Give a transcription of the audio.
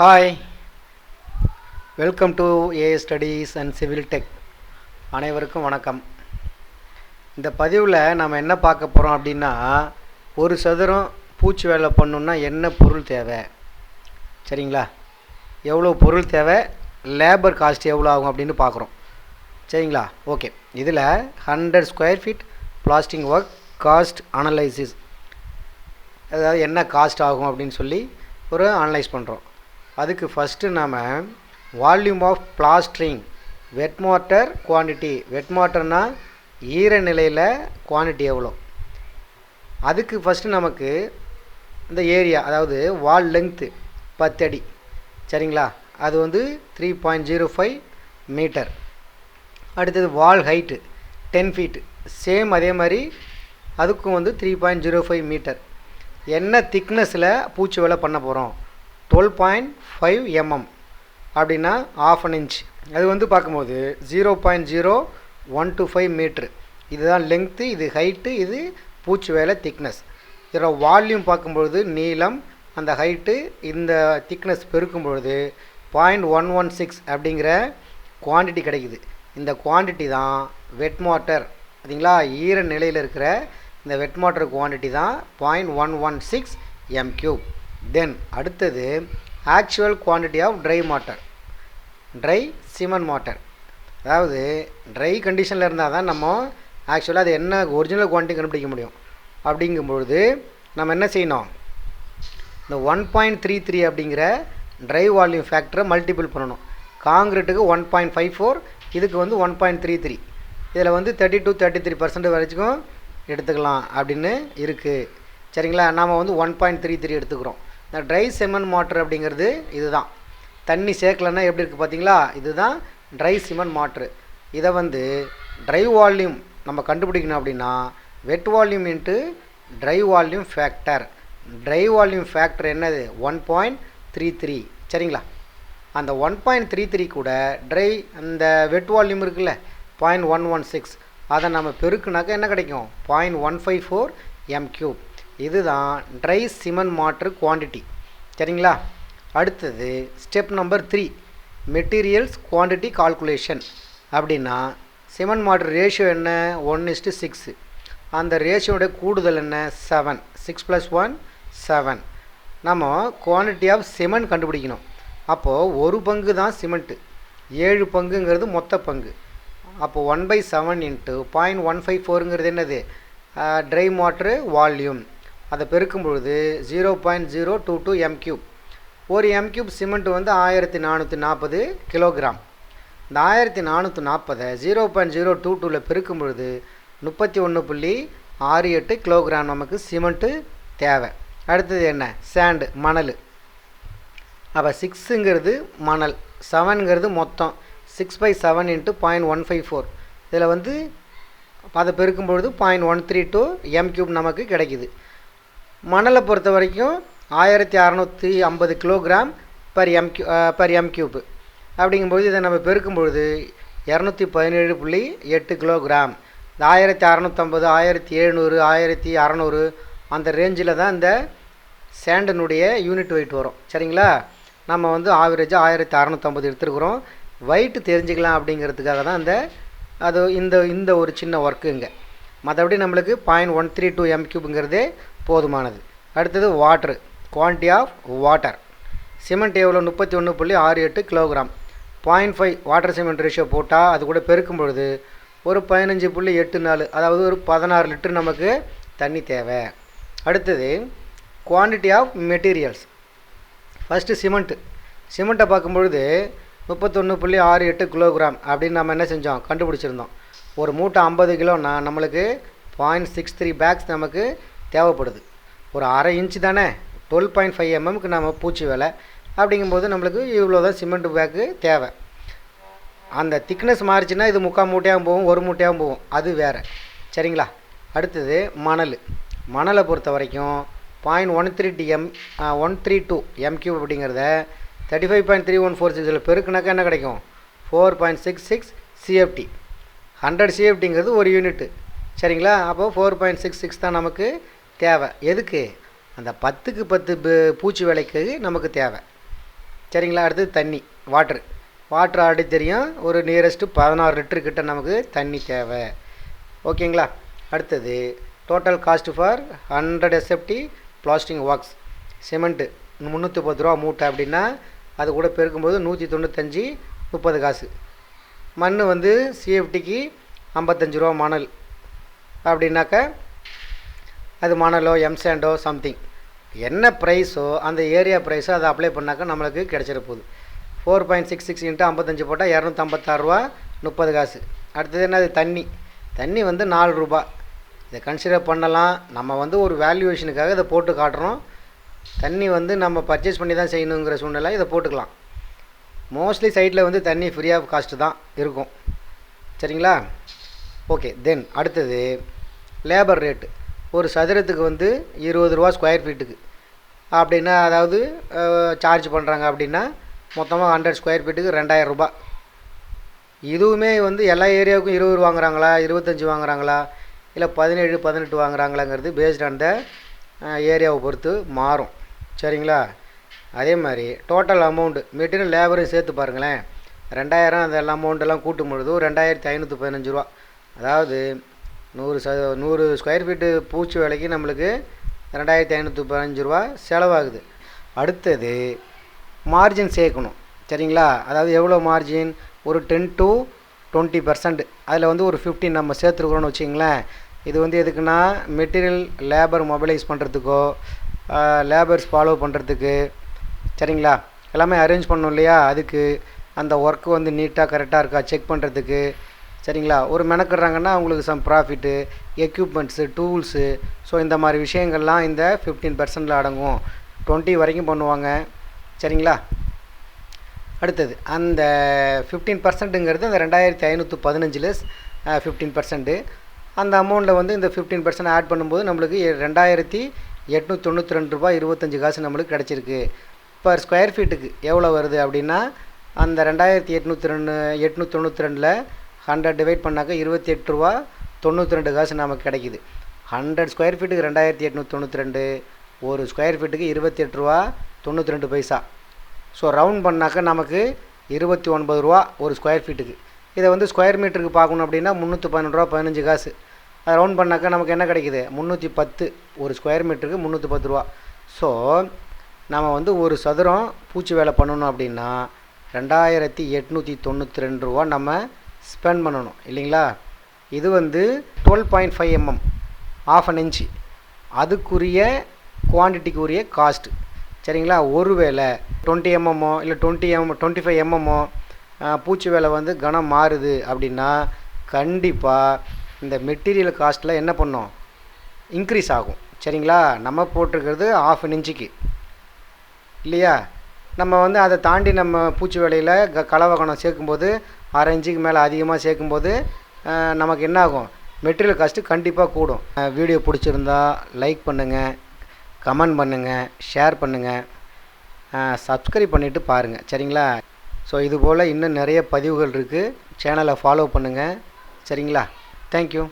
Hi welcome to A studies and civil tech அனைவருக்கும் வணக்கம். இந்த பதிவில் நம்ம என்ன பார்க்க போகிறோம் அப்படின்னா ஒரு சதுரம் பூச்சி வேலை பண்ணணுன்னா என்ன பொருள் தேவை? சரிங்களா? எவ்வளோ பொருள் தேவை? லேபர் காஸ்ட் எவ்வளோ ஆகும் அப்படின்னு பார்க்குறோம். சரிங்களா? ஓகே இதில் hundred square feet plastering work cost analysis அதாவது என்ன காஸ்ட் ஆகும் அப்படின்னு சொல்லி ஒரு அனலைஸ் பண்ணுறோம் அதுக்கு ஃபஸ்ட்டு நாம் volume of plastering wet matter quantity wet மாட்டர்னா ஈர நிலையில் குவான்டிட்டி எவ்வளோ? அதுக்கு ஃபஸ்ட்டு நமக்கு இந்த ஏரியா அதாவது வால் லெங்க்த்து பத்தடி சரிங்களா? அது வந்து three point zero five metre அடுத்தது wall height ten feet same அதே மாதிரி அதுக்கும் வந்து three point zero five metre என்ன திக்னஸில் பூச்சி வேலை பண்ண போகிறோம் டுவெல் பாயிண்ட் ஃபைவ் எம்எம் அப்படின்னா ஆஃப் அன் இன்ச் அது வந்து பார்க்கும்போது zero point zero one two five metre இதுதான் லெங்க்த்து இது ஹைட்டு இது பூச்சி வேலை திக்னஸ் இதில் வால்யூம் பார்க்கும்பொழுது நீளம் அந்த ஹைட்டு இந்த திக்னஸ் பெருக்கும் பொழுது பாயிண்ட் ஒன் ஒன் சிக்ஸ் அப்படிங்கிற குவான்டிட்டி கிடைக்குது. இந்த குவான்டிட்டி தான் வெட் மாட்டர் சரிங்களா ஈர நிலையில் இருக்கிற இந்த வெட் மாட்டர் குவான்டிட்டி தான் point one one six M cube then அடுத்தது actual quantity of dry matter dry cement matter அதாவது ட்ரை கண்டிஷனில் இருந்தால் தான் நம்ம ஆக்சுவலாக அது என்ன ஒரிஜினல் குவான்டிட்டி கண்டுபிடிக்க முடியும். அப்படிங்கும்பொழுது நம்ம என்ன செய்யணும்? இந்த ஒன் பாயிண்ட் த்ரீ த்ரீ அப்படிங்கிற ட்ரை வால்யூம் ஃபேக்டரை மல்டிபிள் பண்ணணும். காங்கிரீட்டுக்கு ஒன் பாயிண்ட் ஃபைவ் ஃபோர் இதுக்கு வந்து ஒன் பாயிண்ட் த்ரீ த்ரீ இதில் வந்து thirty two thirty three percent வரைக்கும் எடுத்துக்கலாம் அப்படின்னு இருக்குது சரிங்களா? நாம் வந்து ஒன் பாயிண்ட் த்ரீ த்ரீ எடுத்துக்கிறோம். இந்த ட்ரை சிமெண்ட் மோட்ரு அப்படிங்கிறது இதுதான். தண்ணி சேர்க்கலன்னா எப்படி இருக்குது பார்த்தீங்களா? இதுதான் ட்ரை சிமெண்ட் மோட்ரு இதை வந்து ட்ரை வால்யூம் நம்ம கண்டுபிடிக்கணும் அப்படின்னா wet volume into dry volume factor dry volume factor என்னது? ஒன் பாயிண்ட் த்ரீ த்ரீ சரிங்களா? அந்த ஒன் பாயிண்ட் த்ரீ த்ரீ கூட ட்ரை அந்த வெட் வால்யூம் இருக்குல்ல பாயிண்ட் ஒன் ஒன் சிக்ஸ் அதை நம்ம பெருக்குனாக்கா என்ன கிடைக்கும்? Point one five four M cube இதுதான் ட்ரை சிமெண்ட் மாற்று குவான்டிட்டி சரிங்களா? அடுத்தது step number three materials quantity calculation அப்படின்னா சிமெண்ட் மாட்ரு ரேஷியோ என்ன? ஒன் இஸ்ட்டு சிக்ஸு அந்த ரேஷியோடைய கூடுதல் என்ன? Seven six plus one seven நம்ம குவான்டிட்டி ஆஃப் சிமெண்ட் கண்டுபிடிக்கணும். அப்போது ஒரு பங்கு தான் சிமெண்ட்டு ஏழு பங்குங்கிறது மொத்த பங்கு. அப்போ one by seven into point one five ஃபோருங்கிறது என்னது? ட்ரை மாட்ரு வால்யூம் அதை பெருக்கும் பொழுது zero point zero two two M cube ஒரு எம் கியூப் சிமெண்ட் வந்து ஆயிரத்தி நானூற்றி நாற்பது கிலோகிராம் இந்த ஆயிரத்தி நானூற்றி நாற்பதை ஜீரோ பாயிண்ட் ஜீரோ டூ டூவில் பெருக்கும் பொழுது முப்பத்தி ஒன்று புள்ளி ஆறு எட்டு கிலோகிராம் நமக்கு சிமெண்ட்டு தேவை. அடுத்தது என்ன? சேண்டு மணல். அப்போ சிக்ஸுங்கிறது மணல் செவனுங்கிறது மொத்தம். Six by seven into point one five four இதில் வந்து அதை பெருக்கும் பொழுது point one three two M cube நமக்கு கிடைக்கிது. மணலை பொறுத்த வரைக்கும் ஆயிரத்தி அறநூற்றி ஐம்பது kilogram per M Q per M cube அப்படிங்கும்போது இதை நம்ம பெருக்கும் பொழுது இரநூத்தி பதினேழு புள்ளி எட்டு கிலோகிராம். இந்த ஆயிரத்தி அறநூற்றம்பது ஆயிரத்தி எழுநூறு ஆயிரத்தி அறநூறு அந்த ரேஞ்சில் தான் இந்த சேண்டனுடைய யூனிட் வெயிட் வரும். சரிங்களா? நம்ம வந்து ஆவரேஜாக ஆயிரத்தி அறநூற்றம்பது எடுத்துருக்குறோம். வெயிட்டு தெரிஞ்சுக்கலாம் அப்படிங்கிறதுக்காக தான் இந்த அது இந்த இந்த ஒரு சின்ன ஒர்க்குங்க மற்றபடி நம்மளுக்கு point one three two M கியூப்புங்கிறதே போதுமானது. அடுத்தது water quantity of water cement எவ்வளோ முப்பத்தி ஒன்று புள்ளி ஆறு எட்டு kilogram point five water cement ratio போட்டால் அது கூட பெருக்கும் பொழுது ஒரு பதினஞ்சு புள்ளி எட்டு நாலு அதாவது ஒரு பதினாறு லிட்டர் நமக்கு தண்ணி தேவை. அடுத்தது quantity of materials first cement சிமெண்ட்டை பார்க்கும்பொழுது முப்பத்தொன்று புள்ளி ஆறு எட்டு கிலோகிராம் அப்படின்னு நம்ம என்ன செஞ்சோம்? கண்டுபிடிச்சிருந்தோம். ஒரு மூட்டை ஐம்பது கிலோன்னா நம்மளுக்கு பாயிண்ட் சிக்ஸ் த்ரீ பேக்ஸ் நமக்கு தேவைப்படுது. ஒரு அரை இன்ச்சு தானே? டுவெல் பாயிண்ட் ஃபைவ் எம்எம்க்கு நம்ம பூச்சி வேலை. அப்படிங்கும்போது நம்மளுக்கு இவ்வளோ தான் சிமெண்ட் பேக்கு தேவை. அந்த திக்னஸ் மாறிச்சுன்னா இது முக்கால் மூட்டையாகவும் போகும் ஒரு மூட்டையாகவும் போகும். அது வேறு. சரிங்களா? அடுத்தது மணல். மணலை பொறுத்த வரைக்கும் point one three D M one three two M cube அப்படிங்கிறத thirty five point three one four சிக்ஸில் பெருக்குனாக்கா என்ன கிடைக்கும்? Four point six six CFT hundred சிஎஃப்டிங்கிறது ஒரு யூனிட்டு சரிங்களா? அப்போது ஃபோர் பாயிண்ட் சிக்ஸ் சிக்ஸ் தான் நமக்கு தேவை. எதுக்கு? அந்த பத்துக்கு பத்து பூச்சி வேலைக்கு நமக்கு தேவை. சரிங்களா? அடுத்தது தண்ணி வாட்ரு வாட்ரு ஆடி தெரியும். ஒரு நியரஸ்ட்டு பதினாறு லிட்டரு கிட்ட நமக்கு தண்ணி தேவை. ஓகேங்களா? அடுத்தது total cost for hundred SFT plastering works cement முந்நூற்றி பத்து ரூபா மூட்டை அப்படின்னா அது கூட பெருக்கும்போது நூற்றி தொண்ணூத்தஞ்சு முப்பது காசு. மண் வந்து சிஎஃப்டிக்கு ஐம்பத்தஞ்சு ரூபா மணல். அப்படின்னாக்கா அது மணலோ எம்சாண்டோ சம்திங் என்ன ப்ரைஸோ அந்த ஏரியா ப்ரைஸோ அதை அப்ளை பண்ணாக்கா நம்மளுக்கு கிடச்சிட போகுது. Four point six six into ஐம்பத்தஞ்சு போட்டால் இரநூத்தம்பத்தாறுரூவா முப்பது காசு. அடுத்தது என்னது? தண்ணி. தண்ணி வந்து நாலு ரூபா. இதை கன்சிடர் பண்ணலாம். நம்ம வந்து ஒரு வேல்யூவேஷனுக்காக இதை போட்டு காட்டுறோம். தண்ணி வந்து நம்ம பர்ச்சேஸ் பண்ணி தான் செய்யணுங்கிற சூழ்நிலை இதை போட்டுக்கலாம். மோஸ்ட்லி சைட்டில் வந்து தண்ணி ஃப்ரீ ஆஃப் காஸ்ட்டு தான் இருக்கும். சரிங்களா? ஓகே தென் அடுத்தது லேபர் ரேட்டு ஒரு சதுரத்துக்கு வந்து இருபது ரூபா ஸ்கொயர் ஃபீட்டுக்கு அப்படின்னா அதாவது சார்ஜ் பண்ணுறாங்க அப்படின்னா மொத்தமாக ஹண்ட்ரட் ஸ்கொயர் ஃபீட்டுக்கு ரெண்டாயிரம் ரூபா. இதுவுமே வந்து எல்லா ஏரியாவுக்கும் இருபது வாங்குறாங்களா இருபத்தஞ்சி வாங்குறாங்களா இல்லை பதினேழு பதினெட்டு வாங்குறாங்களாங்கிறது பேஸ்ட் ஆன் த ஏரியாவை பொறுத்து மாறும். சரிங்களா? அதே மாதிரி டோட்டல் அமௌண்ட்டு மெட்டீரியல் லேபரையும் சேர்த்து பாருங்களேன். ரெண்டாயிரம் அந்த அமௌண்ட்டெல்லாம் கூட்டும் பொழுது ரெண்டாயிரத்தி ஐநூற்றி பதினஞ்சு ரூபா. அதாவது நூறு ச நூறு ஸ்கொயர் ஃபீட்டு பூச்சி வேலைக்கு நம்மளுக்கு ரெண்டாயிரத்தி ஐநூற்றி பதினஞ்சு ரூபா செலவாகுது. அடுத்தது மார்ஜின் சேர்க்கணும். சரிங்களா? அதாவது எவ்வளோ மார்ஜின் ஒரு டென் டு டுவெண்ட்டி பர்சன்ட் அதில் வந்து ஒரு ஃபிஃப்டின் நம்ம சேர்த்துருக்குறோன்னு வச்சிங்களேன் இது வந்து எதுக்குன்னா மெட்டீரியல் லேபர் மொபைலைஸ் பண்ணுறதுக்கோ லேபர்ஸ் ஃபாலோ பண்ணுறதுக்கு சரிங்களா? எல்லாமே அரேஞ்ச் பண்ணணும் இல்லையா? அதுக்கு அந்த ஒர்க்கு வந்து நீட்டாக கரெக்டாக இருக்கா? செக் பண்ணுறதுக்கு சரிங்களா? ஒரு மெனக்கிடுறாங்கன்னா அவங்களுக்கு some profit equipments tools so இந்த மாதிரி விஷயங்கள்லாம் இந்த ஃபிஃப்டீன் பர்சன்டில் அடங்கும். டுவெண்ட்டி வரைக்கும் பண்ணுவாங்க. சரிங்களா? அடுத்தது அந்த ஃபிஃப்டீன் பர்சன்ட்டுங்கிறது அந்த ரெண்டாயிரத்தி ஐநூற்றி பதினஞ்சில் ஃபிஃப்டீன் பர்சன்ட்டு அந்த அமௌண்ட்டில் வந்து இந்த ஃபிஃப்டீன் பர்சன்ட் ஆட் பண்ணும்போது நம்மளுக்கு ரெண்டாயிரத்தி எட்நூற்றி தொண்ணூற்றி ரெண்டு ரூபாய் இருபத்தஞ்சி காசு நம்மளுக்கு கிடச்சிருக்கு. பர் ஸ்கொயர் ஃபீட்டுக்கு எவ்வளோ வருது அப்படின்னா அந்த ரெண்டாயிரத்தி எட்நூற்றி ரெண்டு எட்நூற்றி தொண்ணூற்றி ரெண்டில் ஹண்ட்ரட் டிவைட் பண்ணாக்க இருபத்தி எட்டு ரூபா தொண்ணூற்றி ரெண்டு காசு நமக்கு கிடைக்கிது. ஹண்ட்ரட் ஸ்கொயர் ஃபீட்டுக்கு ரெண்டாயிரத்தி எட்நூற்றி தொண்ணூற்றி ரெண்டு ஒரு ஸ்கொயர் ஃபீட்டுக்கு இருபத்தி எட்டு ரூபா தொண்ணூற்றி ரெண்டு பைசா. ஸோ ரவுண்ட் பண்ணாக்க நமக்கு இருபத்தி ஒன்பது ரூபா ஒரு ஸ்கொயர் ஃபீட்டுக்கு இதை வந்து ஸ்கொயர் மீட்டருக்கு பார்க்கணும் அப்படின்னா முந்நூற்றி பன்னெண்டு ரூபா பதினஞ்சு காசு. அதை ரவுண்ட் பண்ணாக்கா நமக்கு என்ன கிடைக்குது? முந்நூற்றி பத்து ஒரு ஸ்கொயர் மீட்டருக்கு முந்நூற்றி பத்து ரூபா. ஸோ நம்ம வந்து ஒரு சதுரம் பூச்சி வேலை பண்ணணும் அப்படின்னா ரெண்டாயிரத்தி எட்நூற்றி தொண்ணூற்றி ரெண்டு ரூபா நம்ம ஸ்பெண்ட் பண்ணணும் இல்லைங்களா? இது வந்து twelve point five mm of an inch அதுக்குரிய குவான்டிட்டிக்குரிய காஸ்ட்டு சரிங்களா? ஒரு வேலை டுவெண்ட்டி எம்எம்மோ இல்லை டுவெண்ட்டி எம் டுவெண்ட்டி ஃபைவ் எம்எம்மோ பூச்சி வேலை வந்து கனம் மாறுது அப்படின்னா கண்டிப்பாக இந்த மெட்டீரியல் காஸ்ட்டில் என்ன பண்ணும் இன்க்ரீஸ் ஆகும். சரிங்களா? நம்ம போட்டிருக்கிறது ஆஃப் அன் இன்ச்சுக்கு இல்லையா? நம்ம வந்து அதை தாண்டி நம்ம பூச்சி வேலையில் க கலவகணம் சேர்க்கும்போது அரை இன்ச்சுக்கு மேலே அதிகமாக சேர்க்கும்போது நமக்கு என்ன ஆகும் மெட்டீரியல் காஸ்ட்டு கண்டிப்பாக கூடும். வீடியோ பிடிச்சிருந்தா லைக் பண்ணுங்கள் கமெண்ட் பண்ணுங்கள் ஷேர் பண்ணுங்கள் சப்ஸ்கிரைப் பண்ணிவிட்டு பாருங்கள் சரிங்களா? ஸோ இதுபோல் இன்னும் நிறைய பதிவுகள் இருக்குது சேனலை ஃபாலோ பண்ணுங்கள் சரிங்களா? தேங்க்யூ